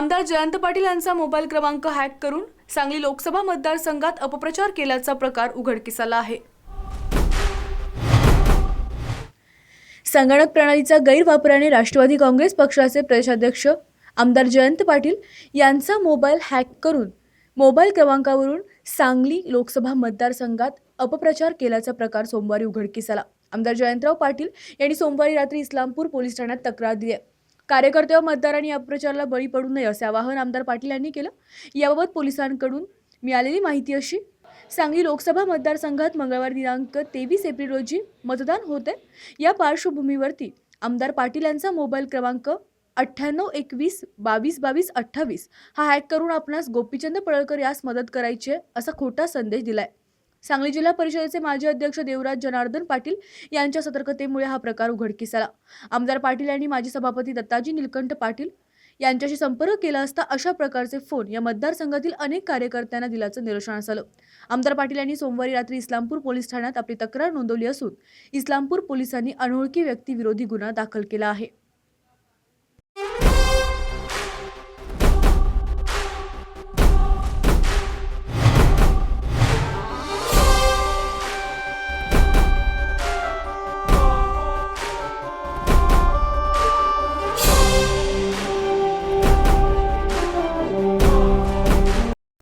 आमदार जयंत पाटील यांचा मोबाईल क्रमांक हॅक करून सांगली लोकसभा मतदारसंघात अपप्रचार केल्याचा प्रकार उघडकीस आला आहे. संगणक प्रणालीचा गैरवापराने राष्ट्रवादी काँग्रेस पक्षाचे प्रदेशाध्यक्ष आमदार जयंत पाटील यांचा मोबाईल हॅक करून मोबाईल क्रमांकावरून सांगली लोकसभा मतदारसंघात अपप्रचार केल्याचा प्रकार सोमवारी उघडकीस आला आमदार जयंतराव पाटील यांनी सोमवारी रात्री इस्लामपूर पोलीस ठाण्यात तक्रार दिली आहे. कार्यकर्ते व मतदारांनी अपप्रचाराला बळी पडू नये असे आवाहन आमदार पाटील यांनी केलं. याबाबत पोलिसांकडून मिळालेली माहिती अशी. सांगली लोकसभा मतदारसंघात मंगळवार दिनांक तेवीस एप्रिल रोजी मतदान होते या पार्श्वभूमीवरती आमदार पाटील यांचा मोबाईल क्रमांक अठ्ठ्याण्णव एकवीस बावीस बावीस अठ्ठावीस हा हॅक करून आपणास गोपीचंद पळळकर यास मदत करायची आहे असा खोटा संदेश दिलाय. सांगली जिल्हा परिषदेचे माजी अध्यक्ष देवराज जनार्दन पाटील यांच्या सतर्कतेमुळे हा प्रकार उघडकीस आला. आमदार पाटील यांनी माजी सभापती दत्ताजी निलकंठ पाटील यांच्याशी संपर्क केला असता अशा प्रकारचे फोन या मतदारसंघातील अनेक कार्यकर्त्यांना दिल्याचं निदर्शनास आलं. आमदार पाटील यांनी सोमवारी रात्री इस्लामपूर पोलीस ठाण्यात आपली तक्रार नोंदवली असून इस्लामपूर पोलिसांनी अनोळखी व्यक्तीविरोधी गुन्हा दाखल केला आहे.